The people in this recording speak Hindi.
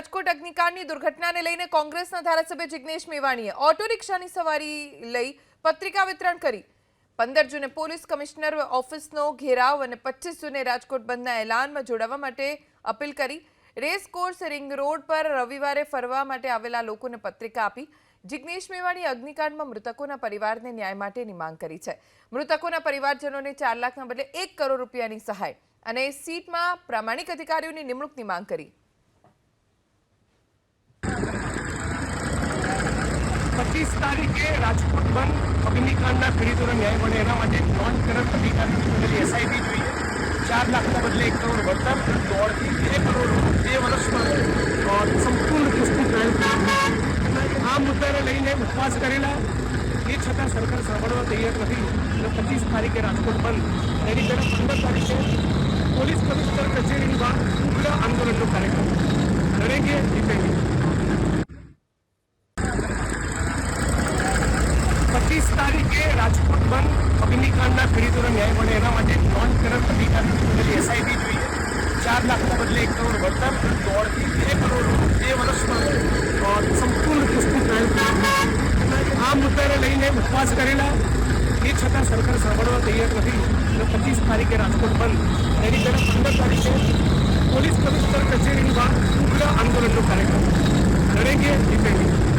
રાજકોટ અગ્નિકાંડની દુર્ઘટનાને લઈને કોંગ્રેસના ધારાસભ્ય જિગ્નેશ મેવાણીએ ઓટો રિક્ષાની સવારી લઈ પત્રિકા વિતરણ કરી. પંદર જૂને પોલીસ કમિશનર ઓફિસનો ઘેરાવ અને પચીસ જૂને રાજકોટ બંધના એલાનમાં જોડાવા માટે અપીલ કરી. રેસ કોર્સ રિંગ રોડ પર રવિવારે ફરવા માટે આવેલા લોકોને પત્રિકા આપી. જિગ્નેશ મેવાણીએ અગ્નિકાંડમાં મૃતકોના પરિવારને ન્યાય માટેની માંગ કરી છે. મૃતકોના પરિવારજનોને ચાર લાખના બદલે એક કરોડ રૂપિયાની સહાય અને સીટમાં પ્રામાણિક અધિકારીઓની નિમણૂકની માંગ કરી. પચીસ તારીખે રાજકોટ બંધ અગ્નિકાંડના પીડિતોને ન્યાય મળે એના માટે નોન કરપ્ટ અધિકારી એસઆઈટી જોઈએ ચાર લાખના બદલે એક કરોડ વળતર દોઢથી બે કરોડ બે વર્ષમાં અ, સંપૂર્ણ પુષ્ટિ ટ્રાયલ આ મુદ્દાને લઈને ઉપવાસ કરેલા એ છતાં સરકાર સાંભળવા તૈયાર નથી અને પચીસ તારીખે રાજકોટ બંધ એની પહેલાં પંદર તારીખે પોલીસ કમિશનર કચેરીની બહાર ઉગ્ર આંદોલનનો કાર્યક્રમ લડેંગે જીતેંગે पच्चीस तारीखे राजकोट बंद अग्निकांड पीड़ितों न्याय बने नॉन करंट अधिकारी एस आई जो है चार लाख में बदले एक करोड़ बढ़ता है दौड़ की एक करोड़ एक वर्ष में और संपूर्ण दुष्कृत आ मुद्दा ने लैने उपवास करेला. एक छता सरकार सांभवा तैयार नहीं पच्चीस तारीखे राजकोट बंद मेरी तरफ़ पंद्रह तारीखे पुलिस कमिश्नर कचेरी बाद उग्र आंदोलन कार्यक्रम. लड़ेंगे डिपेंडिंग